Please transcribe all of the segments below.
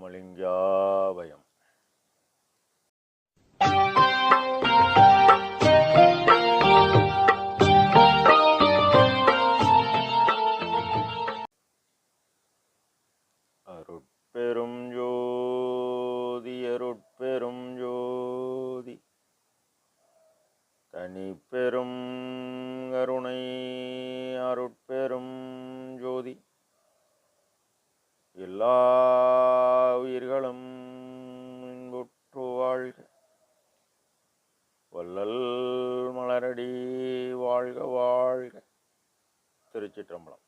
ராமலிங்காவயம் அருட்பெரும் ஜோதி அருட்பெரும் ஜோதி. தனிப்பெரும் கருணை அருட்பெரும் ஜோதி எல்லா உயிர்களும் இன்புற்று வாழ்க வள்ளல் மலரடி வாழ்க வாழ்க. திருச்சிற்றம்பலம்.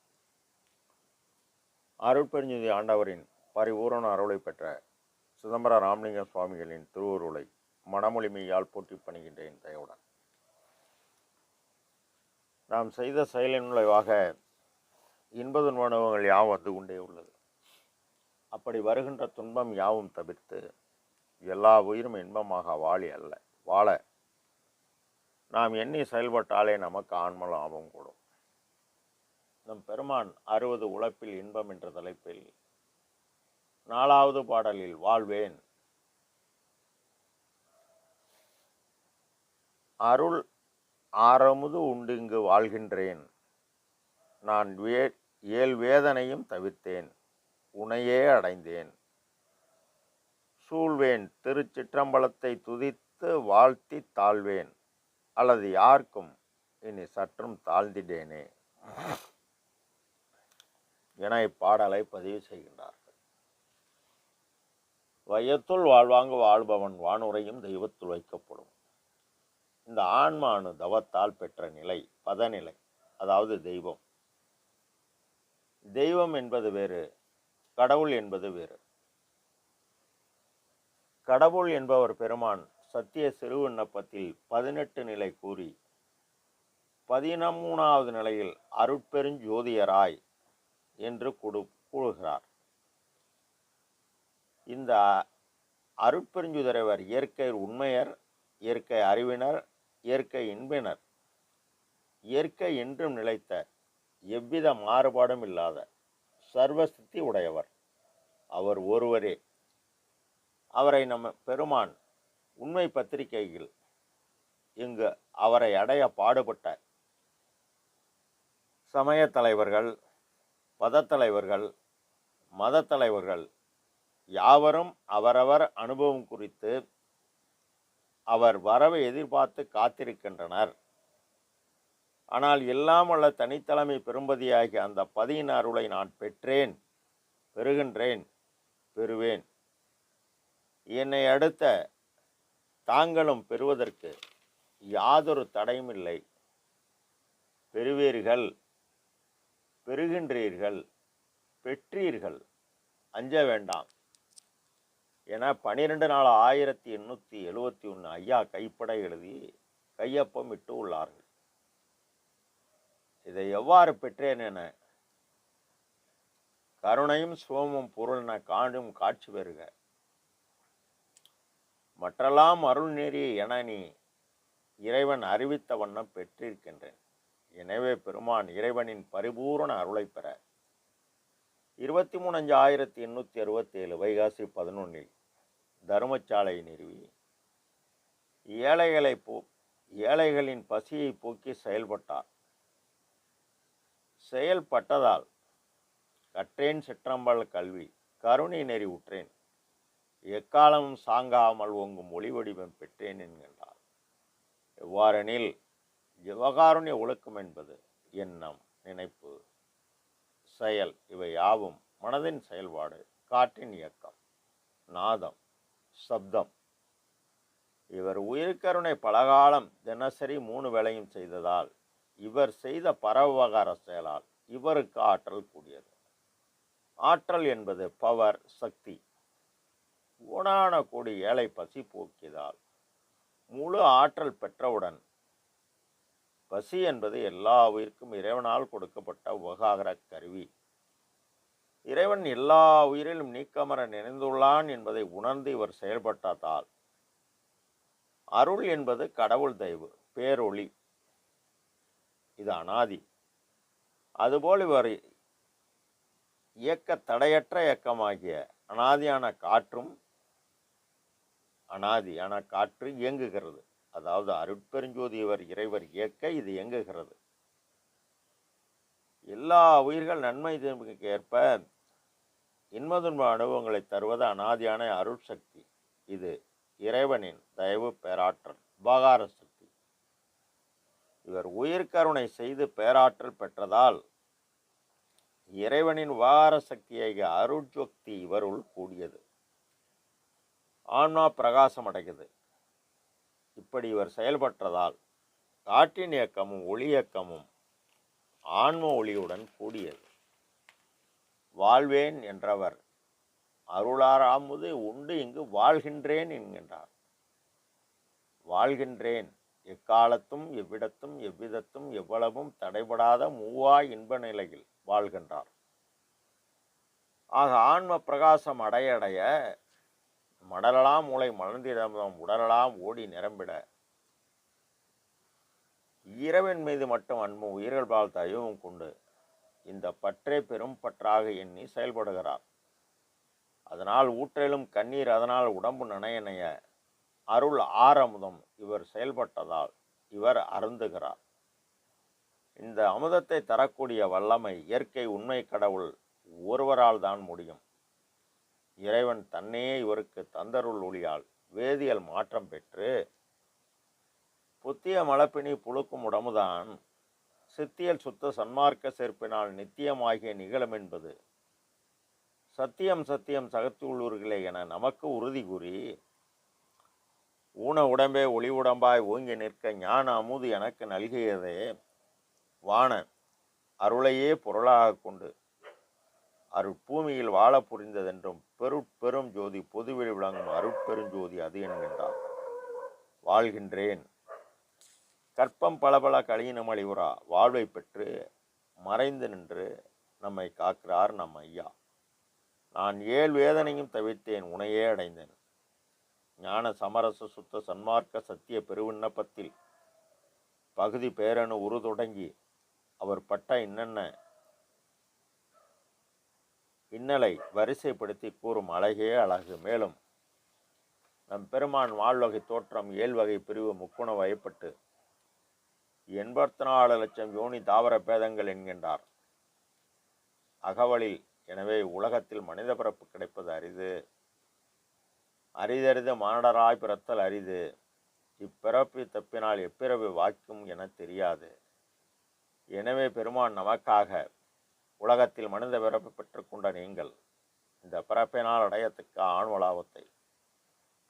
அருட்பெருஞ்சுதி ஆண்டவரின் பரிபூரண அருளை பெற்ற சிதம்பர ராமலிங்க சுவாமிகளின் திருவுருளை மனமொழிமையால் போட்டி பணிகின்றேன் தயவுடன். நாம் செய்த செயலின் விளைவாக இன்பது துன்பங்கள் யாவும் வந்து கொண்டே உள்ளது. அப்படி வருகின்ற துன்பம் யாவும் தவிர்த்து எல்லா உயிரும் இன்பமாக வாழி அல்ல வாழ நாம் எண்ணி செயல்பட்டாலே நமக்கு ஆன்ம லாபம் கூடும். நம் பெருமான் அறுபது உழைப்பில் இன்பம் என்ற தலைப்பில் நாலாவது பாடலில் வாழ்வேன் அருள் ஆரமுது உண்டிங்கு வாழ்கின்றேன். நான் வே ஏழ் வேதனையும் தவிர்த்தேன் உனையே அடைந்தேன். சூழ்வேன் திருச்சிற்றம்பலத்தை துதித்து வாழ்த்தி தாழ்வேன். அல்லது யாருக்கும் இனி சற்றும் தாழ்ந்திட்டேனே? என இப்பாடலை பதிவு செய்கின்றார்கள். வையத்துள் வாழ்வாங்கு வாழ்பவன் வானுரையும் தெய்வத்துள் வைக்கப்படும். இந்த ஆன்மானு தவத்தால் பெற்ற நிலை பதநிலை அதாவது தெய்வம். தெய்வம் என்பது வேறு கடவுள் என்பது வேறு. கடவுள் என்பவர் பெருமான் சத்திய சிறுவிண்ணப்பத்தில் பதினெட்டு நிலை கூறி பதினமூணாவது நிலையில் அருட்பெருஞ்சோதியராய் என்று கொடு கூறுகிறார். இந்த அருட்பெருஞ்சுதரைவர் இயற்கை உண்மையர் இயற்கை அறிவினர் இயற்கை இன்பினர். இயற்கை என்றும் நிலைத்த எவ்வித மாறுபாடும் இல்லாத சர்வசித்தி உடையவர். அவர் ஒருவரே. அவரை நம்ம பெருமான் உண்மை பத்திரிகைகள் இங்கு அவரை அடைய பாடுபட்ட சமய தலைவர்கள் பதத்தலைவர்கள் மதத்தலைவர்கள் யாவரும் அவரவர் அனுபவம் குறித்து அவர் வரவை எதிர்பார்த்து காத்திருக்கின்றனர். ஆனால் இல்லாமல்ல தனித்தலைமை பெரும்பதியாகிய அந்த பதியின் அருளை நான் பெற்றேன் பெறுகின்றேன் பெறுவேன். என்னை அடுத்த தாங்களும் பெறுவதற்கு யாதொரு தடையும் இல்லை பெறுவீர்கள் பெறுகின்றீர்கள் பெற்றீர்கள் அஞ்ச வேண்டாம். என பனிரெண்டு நாள் ஆயிரத்தி எண்ணூற்றி எழுவத்தி ஒன்று ஐயா கைப்பட எழுதி கையொப்பம் இட்டு உள்ளார்கள். இதை எவ்வாறு பெற்றேன் என கருணையும் சுவமும் பொருள் என காணும் காட்சி பெறுக. மற்றெல்லாம் அருள் நெறி என நீ இறைவன் அறிவித்த வண்ணம் பெற்றிருக்கின்றேன். எனவே பெருமான் இறைவனின் பரிபூரண அருளை பெற. இருபத்தி மூணு அஞ்சு ஆயிரத்தி எண்ணூற்றி அறுபத்தேழு வைகாசி பதினொன்றில் தர்மசாலை நிறுவி. ஏழைகளை போ ஏழைகளின் பசியை போக்கி செயல்பட்டார். செயல்பட்டதால் கற்றேன் சிற்றம்பல் கல்வி கருணை நெறி உற்றேன். எக்காலமும் சாங்காமல் ஓங்கும் ஒளி வடிவம் பெற்றேன் என்கின்றார். எவ்வாறெனில் ஜிவகாருண்ய ஒழுக்கம் என்பது எண்ணம் நினைப்பு செயல் இவை யாவும் மனதின் செயல்பாடு காற்றின் இயக்கம் நாதம் சப்தம். இவர் உயிர்கருணை பலகாலம் தினசரி மூணு வேளையும் செய்ததால் இவர் செய்த பரவகார செயலால் இவருக்கு ஆற்றல் கூடியது. ஆற்றல் என்பது பவர் சக்தி ஊனான கோடி ஏழை பசி போக்கியதால் முழு ஆற்றல் பெற்றவுடன் பசி என்பது எல்லா உயிருக்கும் இறைவனால் கொடுக்கப்பட்ட உபகார கருவி. இறைவன் எல்லா உயிரிலும் நீக்கமர நிறைந்துள்ளான் என்பதை உணர்ந்து இவர் செயல்பட்டதால் அருள் என்பது கடவுள் தெய்வு பேரொளி இது அனாதி. அதுபோல் இவர் இயக்க தடையற்ற இயக்கமாகிய அனாதியான காற்றும் அனாதியான காற்று இயங்குகிறது. அதாவது அருட்பெருஞ்சோதியவர் இறைவர் இயக்க இது இயங்குகிறது. எல்லா உயிர்கள் நன்மை தீமைக்கு ஏற்ப இன்மதுன்ப அனுபவங்களை தருவது அனாதியான அருள் சக்தி இது இறைவனின் தயவு பேராற்றல் உபகார சக்தி. இவர் உயிர்கருணை செய்து பேராற்றல் பெற்றதால் இறைவனின் உபகார சக்தியை அருட்சக்தி இவருள் கூடியது. ஆன்மா பிரகாசம் அடைகிறது. இப்படி இவர் செயல்பட்டதால் காற்றின் இயக்கமும் ஒளி இயக்கமும் ஆன்ம ஒளியுடன் கூடியது. வாழ்வேன் என்றவர் அருளாராமுது உண்டு இங்கு வாழ்கின்றேன் என்கின்றார். வாழ்கின்றேன் எக்காலத்தும் எவ்விடத்தும் எவ்விதத்தும் எவ்வளவும் தடைபடாத மூவா இன்ப நிலையில் வாழ்கின்றார். ஆக ஆன்ம பிரகாசம் அடைய அடைய மடலலாம் மூளை மலர்ந்திடம் உடலலாம் ஓடி நிரம்பிட. இரவின் மீது மட்டும் அன்பும் உயிர்கள் பால் தயவும் கொண்டு இந்த பற்றே பெரும் பற்றாக எண்ணி செயல்படுகிறார். அதனால் ஊற்றிலும் கண்ணீர் அதனால் உடம்பு நனைய நனைய அருள் ஆரமுதம் இவர் செயல்பட்டதால் இவர் அருந்துகிறார். இந்த அமுதத்தை தரக்கூடிய வல்லமை இயற்கை உண்மை கடவுள் ஒருவரால் தான் முடியும். இறைவன் தன்னையே இவருக்கு தந்தருள் ஒளியால் வேதியியல் மாற்றம் பெற்று புத்திய மலப்பினி புழுக்கும் உடம்புதான் சித்தியல் சுத்த சன்மார்க்க சேர்ப்பினால் நித்தியமாகிய நிகழும் என்பது. சத்தியம் சத்தியம் சகத்துள்ளூர்களே என நமக்கு உறுதி கூறி ஊன உடம்பே ஒளி உடம்பாய் ஓங்கி நிற்க ஞான அமுது எனக்கு நல்கியதே வான அருளையே பொருளாக கொண்டு அருட்பூமியில் வாழ புரிந்ததென்றும் பெருட்பெரும் ஜோதி பொதுவெளி விளங்கும் அருட்பெருஞ்சோதி அது என்கின்றார். வாழ்கின்றேன். கற்பம் பலபல கழியினம் அழிவுரா வாழ்வை பெற்று மறைந்து நின்று நம்மை காக்கிறார் நம் ஐயா. நான் ஏழ் வேதனையும் தவிர்த்தேன் உனையே அடைந்தேன். ஞான சமரச சுத்த சன்மார்க்க சத்திய பெருவிண்ணப்பத்தில் பகுதி பேரணு உரு தொடங்கி அவர் பட்ட என்னென்ன இன்னலை வரிசைப்படுத்தி கூறும் அழகே அழகு. மேலும் நம் பெருமான் வாழ்வகை தோற்றம் ஏழ்வகை பிரிவு முக்குண வயப்பட்டு எண்பத்தி நாலு லட்சம் யோனி தாவர பேதங்கள் என்கின்றார். அகவலில் எனவே உலகத்தில் மனித பிறப்பு கிடைப்பது அரிது. அரிதறிது மானடராய் பிறத்தல் அரிது. இப்பிறப்பு தப்பினால் எப்பிறவி வாய்க்கும் என தெரியாது. எனவே பெருமான் நமக்காக உலகத்தில் மனித பிறப்பு பெற்றுக்கொண்ட நீங்கள் இந்த பிறப்பினால் அடையத்தக்க ஆன்மலாபத்தை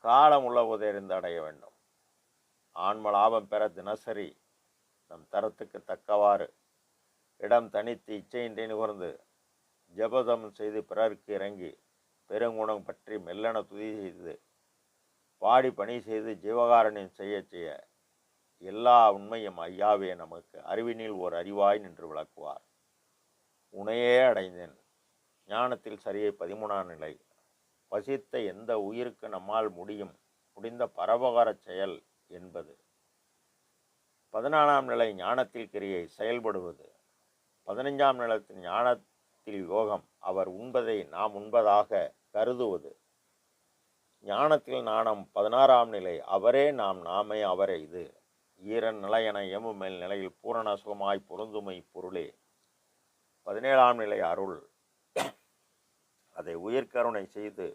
காலம் உள்ளவதிலிருந்து அடைய வேண்டும். ஆன்ம லாபம் பெற தினசரி நம் தரத்துக்கு தக்கவாறு இடம் தனித்து இச்சையின்றி நுகர்ந்து ஜபதம் செய்து பிறருக்கு இறங்கி பெருங்குணம் பற்றி மெல்லன துதி செய்து பாடி பணி செய்து ஜீவகாரணியம் செய்ய செய்ய எல்லா உண்மையும் ஐயாவே நமக்கு அறிவினில் ஓர் அறிவாய் நின்று விளக்குவார். உனையே அடைந்தேன். ஞானத்தில் சரியை பதிமூணாம் நிலை. வசித்த எந்த உயிருக்கு நம்மால் முடியும்? முடிந்த பரபகாரச் செயல் என்பது. பதினாலாம் நிலை ஞானத்தில் கிரியை செயல்படுவது. பதினைஞ்சாம் நிலத்தின் ஞானத்தில் யோகம் அவர் உண்பதை நாம் உண்பதாக கருதுவது. ஞானத்தில் நாணம் பதினாறாம் நிலை அவரே நாம் நாமே அவரே இது. ஈரன் நிலை என எமு மேல் நிலையில் பூரண சுகமாய் பொருந்துமை பொருளே. பதினேழாம் நிலை அருள். அதை உயிர்கருணை செய்து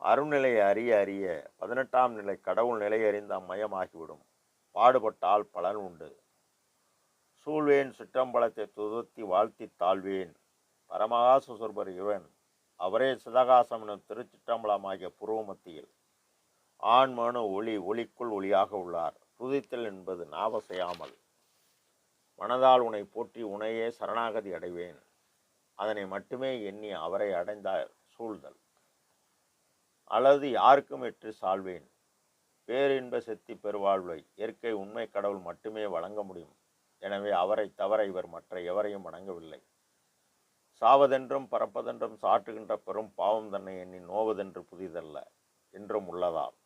அருள்நிலையை அறிய அறிய பதினெட்டாம் நிலை கடவுள் நிலை அறிந்த அம்மயமாகிவிடும். பாடுபட்டால் பலன் உண்டு. சூழ்வேன் சிற்றம்பலத்தை துதுத்தி வாழ்த்தி தாழ்வேன். பரமகாச சொற்பர் இவன் அவரே சிதகாசம் எனும் திருச்சிற்றம்பலமாகிய புருவமத்தியில் ஆண்மனு ஒளி ஒளிக்குள் ஒளியாக உள்ளார். துதித்தல் என்பது நாவசையாமல். மனதால் உன்னை போற்றி உனையே சரணாகதி அடைவேன். அதனை மட்டுமே எண்ணி அவரை அடைந்த சூழ்தல். அல்லது யாருக்கும் எற்று சால்வேன். பேரின்ப செத்தி பெருவாழ்வை இயற்கை உண்மை கடவுள் மட்டுமே வழங்க முடியும். எனவே அவரை தவிர இவர் மற்ற எவரையும் வணங்கவில்லை. சாவதென்றும் பறப்பதென்றும் சாற்றுகின்ற பெரும் பாவம் தன்னை எண்ணி நோவதென்று புதிதல்ல என்றும் உள்ளதால்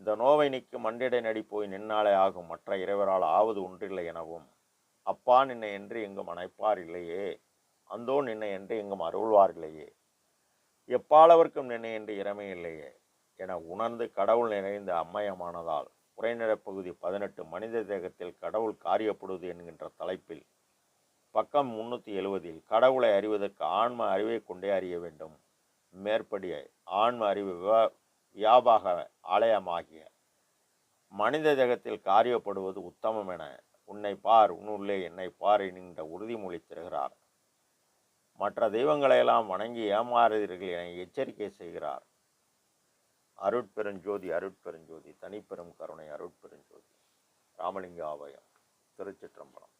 இந்த நோவை நிற்கும் மண்டிட நடி போய் நின்னாலே ஆகும் மற்ற இறைவரால் ஆவது ஒன்றில்லை எனவும் அப்பா நின்னை என்று எங்கும் அணைப்பார் இல்லையே? அந்தோ நின்னை என்று எங்கும் அருள்வார் இல்லையே? எப்பாளவர்க்கும் நினை என்று இறமை இல்லையே? என உணர்ந்து கடவுள் நிறைந்த அம்மயமானதால் உரைநடைப் பகுதி பதினெட்டு மனித தேகத்தில் கடவுள் காரியப்படுவது என்கின்ற தலைப்பில் பக்கம் முன்னூற்றி எழுவதில் கடவுளை அறிவதற்கு ஆன்ம அறிவை கொண்டே அறிய வேண்டும். மேற்படி ஆன்ம அறிவு விவா- வியாபாக ஆலயமாகிய மனித தேகத்தில் காரியப்படுவது உத்தமம் என உன்னை பார் உன்னுள்ளே என்னை பார் என்கின்ற உறுதிமொழி தருகிறார். மற்ற தெய்வங்களையெல்லாம் வணங்கி ஏமாறுகிறீர்கள் என எச்சரிக்கை செய்கிறார். அருட்பெருஞ்சோதி அருட்பெருஞ்சோதி தனிப்பெரும் கருணை அருட்பெருஞ்சோதி. ராமலிங்க ஆபயம் திருச்சிற்றம்பலம்.